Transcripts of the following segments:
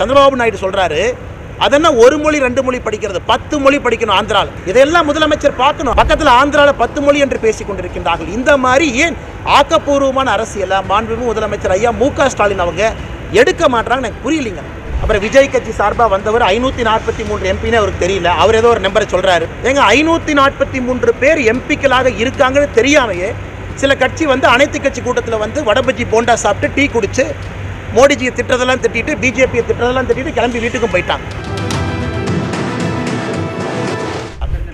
சந்திரபாபு நாயுடு சொல்றாரு அதென்ன ஒரு மொழி ரெண்டு மொழி படிக்கிறது? பத்து மொழி படிக்கணும் ஆந்திரால. இதெல்லாம் முதலமைச்சர் பார்க்கணும். பக்கத்தில் ஆந்திரால பத்து மொழி என்று பேசிக் கொண்டிருக்கின்றார்கள். இந்த மாதிரி ஏன் ஆக்கப்பூர்வமான அரசியல? மாண்புமிகு முதலமைச்சர் ஐயா மு க ஸ்டாலின் அவங்க எடுக்க மாட்டாங்க எனக்கு புரியலைங்க. அப்புறம் விஜய் கட்சி சார்பாக வந்தவர் ஐநூற்றி நாற்பத்தி மூன்று எம்பின்னு அவருக்கு தெரியல. அவர் ஏதோ ஒரு நம்பரை சொல்றாரு. ஏங்க ஐநூற்றி நாற்பத்தி மூன்று பேர் எம்பிக்களாக இருக்காங்கன்னு தெரியாமையே சில கட்சி வந்து அனைத்து கட்சி கூட்டத்தில் வந்து வடபஜ்ஜி போண்டா சாப்பிட்டு டீ குடிச்சு மோடிஜியை திட்டதெல்லாம் திட்டிட்டு பிஜேபியை திட்டதெல்லாம் திட்டிட்டு கிளம்பி வீட்டுக்கும் போயிட்டாங்க.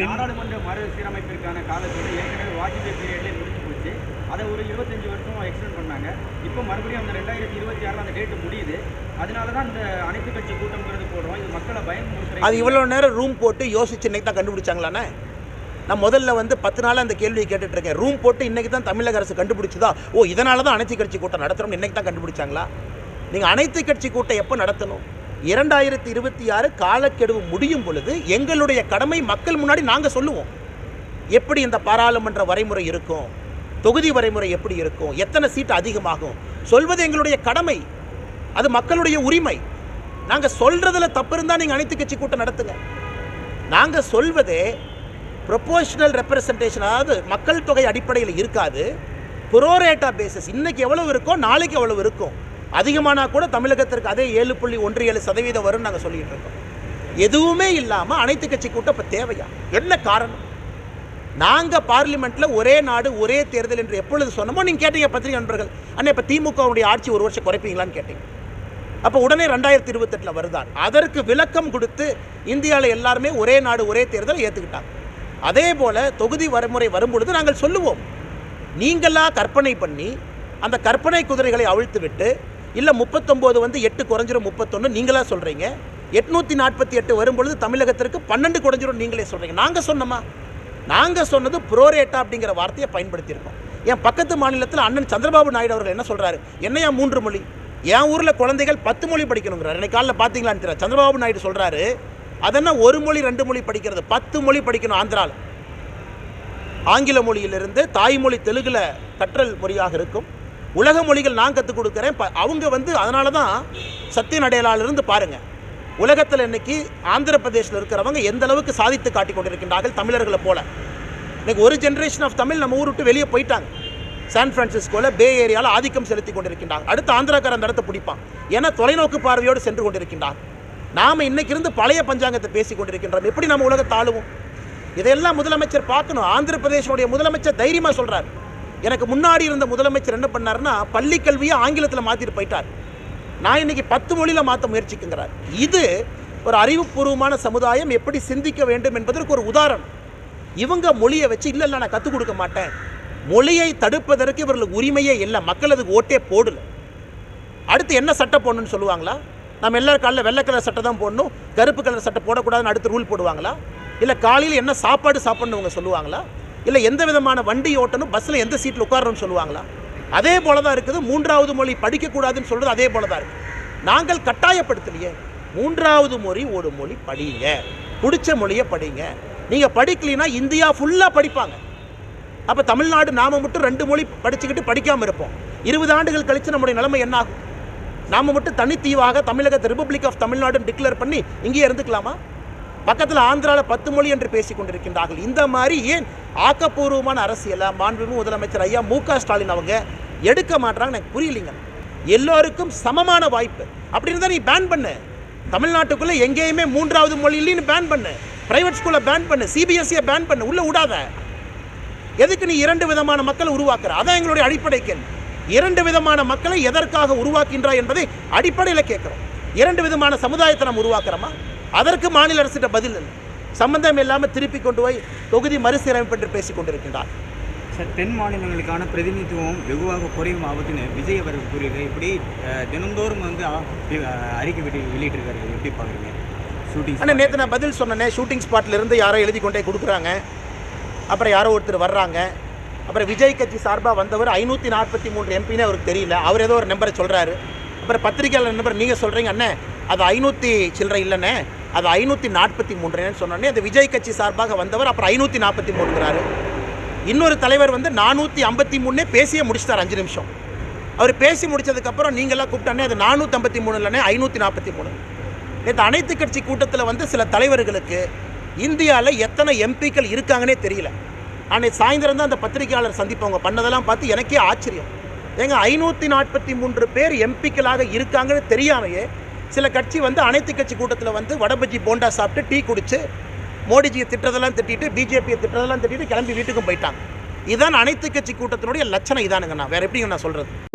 நாடாளுமன்ற மறுசீரமைப்பிற்கான காலத்தோடு ஏற்கனவே வாஜ்பேயி பீரியட்லேயே முடிஞ்சு போச்சு. அதை ஒரு இருபத்தஞ்சு வருஷம் எக்ஸ்டெண்ட் பண்ணாங்க. இப்போ மறுபடியும் அந்த ரெண்டாயிரத்தி இருபத்தி ஆறில் அந்த டேட்டு முடியுது. அதனால தான் இந்த அனைத்து கட்சி கூட்டம்ங்கிறது போடுறோம். இது மக்களை அது இவ்வளோ நேரம் ரூம் போட்டு யோசிச்சு இன்னைக்கு தான் கண்டுபிடிச்சாங்களாண்ணே நான் முதல்ல வந்து பத்து நாள் அந்த கேள்வியை கேட்டுட்டு இருக்கேன். ரூம் போட்டு இன்னைக்கு தான் தமிழக அரசு கண்டுபிடிச்சதா? ஓ இதனால தான் அனைத்து கட்சி கூட்டம் நடத்துறோம்னு இன்னைக்கு தான் கண்டுபிடிச்சாங்களா? நீங்கள் அனைத்து கட்சி கூட்டம் எப்போ நடத்தணும்? இரண்டாயிரத்தி இருபத்தி ஆறு காலக்கெடுவு முடியும் பொழுது எங்களுடைய கடமை மக்கள் முன்னாடி நாங்கள் சொல்லுவோம். எப்படி இந்த பாராளுமன்ற வரைமுறை இருக்கும்? தொகுதி வரைமுறை எப்படி இருக்கும்? எத்தனை சீட் அதிகமாகும்? சொல்வது எங்களுடைய கடமை. அது மக்களுடைய உரிமை. நாங்கள் சொல்கிறதுல தப்பு இருந்தால் நீங்கள் அனைத்து கட்சி கூட்டம் நடத்துங்க. நாங்கள் சொல்வதே ப்ரொபோஷனல் ரெப்ரசன்டேஷன் அதாவது மக்கள் தொகை அடிப்படையில் இருக்காது. புரோரேட்டா பேசிஸ் இன்றைக்கி எவ்வளவு இருக்கோ நாளைக்கு எவ்வளவு இருக்கும். அதிகமானால் கூட தமிழகத்திற்கு அதே ஏழு புள்ளி ஒன்று ஏழு சதவீதம் வரும்னு நாங்கள் சொல்லிட்டு இருக்கோம். எதுவுமே இல்லாமல் அனைத்து கட்சி கூட்டம் இப்போ தேவையா? என்ன காரணம்? நாங்கள் பார்லிமெண்ட்டில் ஒரே நாடு ஒரே தேர்தல் என்று எப்பொழுது சொன்னமோ நீங்கள் கேட்டீங்க பத்திரிகை நண்பர்கள். அண்ணா இப்போ திமுகவுடைய ஆட்சி ஒரு வருஷம் குறைப்பீங்களான்னு கேட்டீங்க. அப்போ உடனே ரெண்டாயிரத்தி இருபத்தெட்டில் வருதான் அதற்கு விளக்கம் கொடுத்து இந்தியாவில் எல்லாருமே ஒரே நாடு ஒரே தேர்தல் ஏற்றுக்கிட்டாங்க அதே போல் தொகுதி வரைமுறை வரும்பொழுது நாங்கள் சொல்லுவோம். நீங்களாக கற்பனை பண்ணி அந்த கற்பனை குதிரைகளை அவிழ்த்து விட்டு இல்லை முப்பத்தொம்போது வந்து எட்டு குறைஞ்சிரும் முப்பத்தொன்று நீங்களாக சொல்கிறீங்க எட்நூற்றி நாற்பத்தி எட்டு வரும்பொழுது தமிழகத்திற்கு பன்னெண்டு குறைஞ்சிரும் நீங்களே சொல்கிறீங்க நாங்கள் சொன்னோமா? நாங்கள் சொன்னது புரோரேட்டா அப்படிங்கிற வார்த்தையை பயன்படுத்தியிருக்கோம். என் பக்கத்து மாநிலத்தில் அண்ணன் சந்திரபாபு நாயுடு அவர்கள் என்ன சொல்கிறாரு என்னையா மூன்று மொழி? என் ஊரில் குழந்தைகள் பத்து மொழி படிக்கணுங்கிறார். இன்னைக்கு காலில் பார்த்தீங்களான்னு தெரியல சந்திரபாபு நாயுடு சொல்கிறாரு அதென்ன ஒரு மொழி ரெண்டு மொழி படிக்கிறது? பத்து மொழி படிக்கணும் ஆந்திராவில் ஆங்கில மொழியிலிருந்து தாய்மொழி தெலுங்கில் கற்றல் மொழியாக இருக்கும். உலக மொழிகள் நான் கற்றுக் கொடுக்குறேன். ப- அவங்க வந்து அதனால தான் சத்திய நடையலாலிருந்து பாருங்கள் உலகத்தில் இன்னைக்கு ஆந்திர பிரதேசில் இருக்கிறவங்க எந்த அளவுக்கு சாதித்து காட்டி கொண்டிருக்கின்றார்கள் தமிழர்களை போல. இன்றைக்கி ஒரு ஜென்ரேஷன் ஆஃப் தமிழ் நம்ம ஊர் விட்டு வெளியே போயிட்டாங்க. சான் ஃப்ரான்சிஸ்கோவில் பே ஏரியாவில் ஆதிக்கம் செலுத்தி கொண்டிருக்கின்றாங்க. அடுத்து ஆந்திராக்காரன் அந்த இடத்த பிடிப்பான். ஏன்னா தொலைநோக்கு பார்வையோடு சென்று கொண்டிருக்கின்றார் நாம் இன்றைக்கி இருந்து பழைய பஞ்சாங்கத்தை பேசி கொண்டிருக்கின்றோம். எப்படி நம்ம உலகத்தை ஆளுவோம்? இதையெல்லாம் முதலமைச்சர் பார்க்கணும். ஆந்திர பிரதேசனுடைய முதலமைச்சர் தைரியமாக சொல்கிறார் எனக்கு முன்னாடி இருந்த முதலமைச்சர் என்ன பண்ணாருன்னா பள்ளி கல்வியை ஆங்கிலத்தில் மாற்றிட்டு போயிட்டார். நான் இன்னைக்கு பத்து மொழியில் மாற்ற முயற்சிக்குங்கிறார். இது ஒரு அறிவுபூர்வமான சமுதாயம் எப்படி சிந்திக்க வேண்டும் என்பதற்கு ஒரு உதாரணம். இவங்க மொழியை வச்சு இல்லை இல்லை நான் கற்றுக் கொடுக்க மாட்டேன். மொழியை தடுப்பதற்கு இவர்களுக்கு உரிமையே இல்லை. மக்கள் அதுக்கு ஓட்டே போடல. அடுத்து என்ன சட்டை போடணும்னு சொல்லுவாங்களா? நம்ம எல்லார் காலையில் வெள்ளை கலர் சட்டை தான் போடணும். கருப்பு கலர் சட்டை போடக்கூடாதுன்னு அடுத்து ரூல் போடுவாங்களா? இல்லை காலையில் என்ன சாப்பாடு சாப்பிடணும் அவங்க சொல்லுவாங்களா? இல்லை எந்த விதமான வண்டி ஓட்டணும் பஸ்ஸில் எந்த சீட்டில் உட்காரணும்னு சொல்லுவாங்களா? அதே போல தான் இருக்குது. மூன்றாவது மொழி படிக்கக்கூடாதுன்னு சொல்கிறது அதே போல தான் இருக்குது நாங்கள் கட்டாயப்படுத்தலையே. மூன்றாவது மொழி ஒரு மொழி படிங்க. பிடிச்ச மொழியை படிங்க. நீங்கள் படிக்கலைன்னா இந்தியா ஃபுல்லாக படிப்பாங்க. அப்போ தமிழ்நாடு நாம மட்டும் ரெண்டு மொழி படிச்சுக்கிட்டு படிக்காமல் இருப்போம். இருபது ஆண்டுகள் கழித்து நம்முடைய நிலைமை என்ன ஆகும்? நாம மட்டும் தனித்தீவாக தமிழகத்தை ரிப்பப்ளிக் ஆஃப் தமிழ்நாடுன்னு டிக்ளேர் பண்ணி இங்கேயே இருந்துக்கலாமா? பக்கத்தில் ஆந்திராவில் பத்து மொழி என்று பேசிக் கொண்டிருக்கின்றார்கள். இந்த மாதிரி ஏன் ஆக்கப்பூர்வமான அரசியலை? மாண்புமிகு முதலமைச்சர் ஐயா மு க ஸ்டாலின் அவங்க எடுக்க மாட்டாங்க எனக்கு புரியலைங்க. எல்லோருக்கும் சமமான வாய்ப்பு. அப்படி இருந்தால் நீ பேன் பண்ணு. தமிழ்நாட்டுக்குள்ளே எங்கேயுமே மூன்றாவது மொழி இல்லைன்னு பேன் பண்ணு. ப்ரைவேட் ஸ்கூலை பேன் பண்ணு. சிபிஎஸ்சியை பேன் பண்ணு. உள்ளே விடாத. எதுக்கு நீ இரண்டு விதமான மக்களை உருவாக்குற? அதான் எங்களுடைய அடிப்படை கேள்வி. இரண்டு விதமான மக்களை எதற்காக உருவாக்கின்றாய் என்பதை அடிப்படையில் கேட்குறோம். இரண்டு விதமான சமுதாயத்தை நம்ம உருவாக்குறோமா? அதற்கு மாநில அரசிட்ட பதில் சம்பந்தம் இல்லாமல் திருப்பி கொண்டு போய் தொகுதி மறுசீரமைப்பு என்று பேசிக் கொண்டிருக்கின்றார். சார் தென் மாநிலங்களுக்கான பிரதிநிதித்துவம் வெகுவாக குறையும் ஆபத்துன்னு விஜய் அவர்கள் கூறியிருக்காரு இப்படி தினந்தோறும் வந்து அறிக்கை விட்டு வெளியிட்டிருக்காரு. எப்படி பார்க்குறீங்க? ஷூட்டிங் ஆனால் நேற்று நான் பதில் சொன்னேனே ஷூட்டிங் ஸ்பாட்ல இருந்து யாரோ எழுதி கொண்டே கொடுக்குறாங்க. அப்புறம் யாரோ ஒருத்தர் வர்றாங்க. அப்புறம் விஜய் கட்சி சார்பாக வந்தவர் ஐநூற்றி நாற்பத்தி மூன்று எம்பின்னு அவருக்கு தெரியல. அவர் ஏதோ ஒரு நம்பரை சொல்கிறாரு அப்புறம் பத்திரிகையாளர் நம்பர் நீங்கள் சொல்கிறீங்க அண்ணே அது ஐநூற்றி சில்லறை இல்லைண்ணே. அது ஐநூற்றி நாற்பத்தி மூன்றுன்னு சொன்னோடனே அந்த விஜய் கட்சி சார்பாக வந்தவர் அப்புறம் ஐநூற்றி நாற்பத்தி மூணுங்கிறாரு இன்னொரு தலைவர் வந்து நானூற்றி ஐம்பத்தி மூணுனே பேசியே முடிச்சிட்டார் அஞ்சு நிமிஷம். அவர் பேசி முடிச்சதுக்கப்புறம் நீங்களாம் கூப்பிட்டானே அது நானூற்றி ஐம்பத்தி மூணு இல்லைண்ணே ஐநூற்றி நாற்பத்தி மூணு. நேற்று அனைத்து கட்சி கூட்டத்தில் வந்து சில தலைவர்களுக்கு இந்தியாவில் எத்தனை எம்பிக்கள் இருக்காங்கன்னே தெரியல. அன்னைக்கு சாயந்தரம் தான் அந்த பத்திரிகையாளர் சந்திப்பு அவங்க பண்ணதெல்லாம் பார்த்து எனக்கே ஆச்சரியம். ஏங்க ஐநூற்றி நாற்பத்தி மூன்று பேர் எம்பிக்களாக இருக்காங்கன்னு தெரியாமையே சில கட்சி வந்து அனைத்து கட்சி கூட்டத்தில் வந்து வடபஜ்ஜி போண்டா சாப்பிட்டு டீ குடித்து மோடிஜியை திட்டதெல்லாம் திட்டிட்டு பிஜேபியை திட்டதெல்லாம் திட்டிட்டு கிளம்பி வீட்டுக்கும் போயிட்டாங்க. இதான் அனைத்து கட்சி கூட்டத்தினுடைய லட்சணம் இதானுங்க நான். எப்படிங்க நான் சொல்கிறது